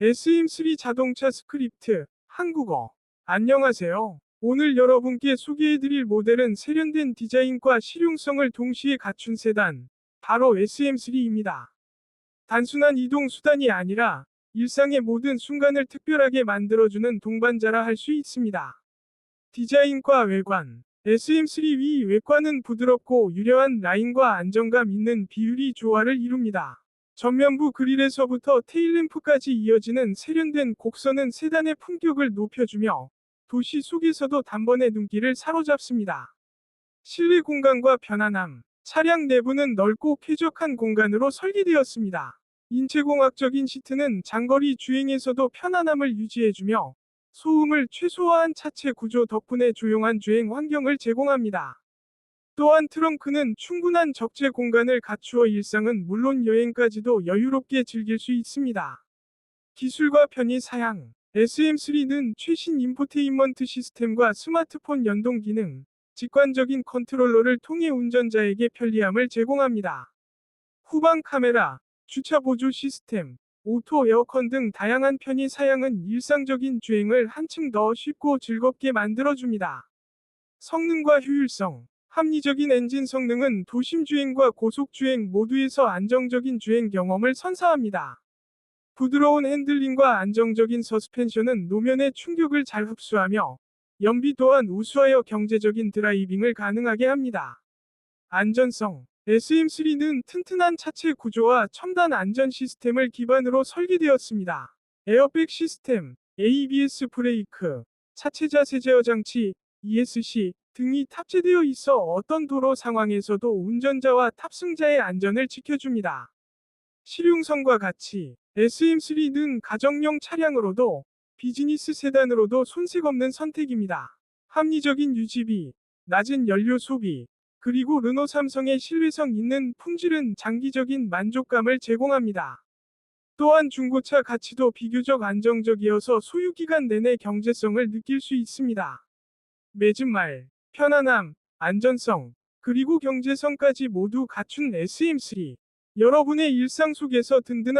SM3 자동차 스크립트 한국어 안녕하세요. 오늘 여러분께 소개해드릴 모델은 세련된 디자인과 실용성을 동시에 갖춘 세단 바로 SM3입니다. 단순한 이동 수단이 아니라 일상의 모든 순간을 특별하게 만들어주는 동반자라 할 수 있습니다. 디자인과 외관 SM3 위 외관은 부드럽고 유려한 라인과 안정감 있는 비율이 조화를 이룹니다. 전면부 그릴에서부터 테일램프까지 이어지는 세련된 곡선은 세단의 품격을 높여주며 도시 속에서도 단번에 눈길을 사로잡습니다. 실내 공간과 편안함 차량 내부는 넓고 쾌적한 공간으로 설계되었습니다. 인체공학적인 시트는 장거리 주행에서도 편안함을 유지해주며 소음을 최소화한 차체 구조 덕분에 조용한 주행 환경을 제공합니다. 또한 트렁크는 충분한 적재 공간을 갖추어 일상은 물론 여행까지도 여유롭게 즐길 수 있습니다. 기술과 편의 사양 SM3는 최신 인포테인먼트 시스템과 스마트폰 연동 기능, 직관적인 컨트롤러를 통해 운전자에게 편리함을 제공합니다. 후방 카메라, 주차 보조 시스템, 오토 에어컨 등 다양한 편의 사양은 일상적인 주행을 한층 더 쉽고 즐겁게 만들어줍니다. 성능과 효율성 합리적인 엔진 성능은 도심 주행과 고속 주행 모두에서 안정적인 주행 경험을 선사합니다. 부드러운 핸들링과 안정적인 서스펜션은 노면의 충격을 잘 흡수하며 연비 또한 우수하여 경제적인 드라이빙을 가능하게 합니다. 안전성 SM3는 튼튼한 차체 구조와 첨단 안전 시스템을 기반으로 설계되었습니다. 에어백 시스템, ABS 브레이크, 차체 자 세 제어 장치, ESC, 등이 탑재되어 있어 어떤 도로 상황에서도 운전자와 탑승자의 안전을 지켜줍니다. 실용성과 가치 SM3는 가정용 차량으로도 비즈니스 세단으로도 손색 없는 선택입니다. 합리적인 유지비, 낮은 연료 소비, 그리고 르노 삼성의 신뢰성 있는 품질은 장기적인 만족감을 제공합니다. 또한 중고차 가치도 비교적 안정적이어서 소유기간 내내 경제성을 느낄 수 있습니다. 맺은 말, 편안함, 안전성, 그리고 경제성까지 모두 갖춘 SM3. 여러분의 일상 속에서 든든한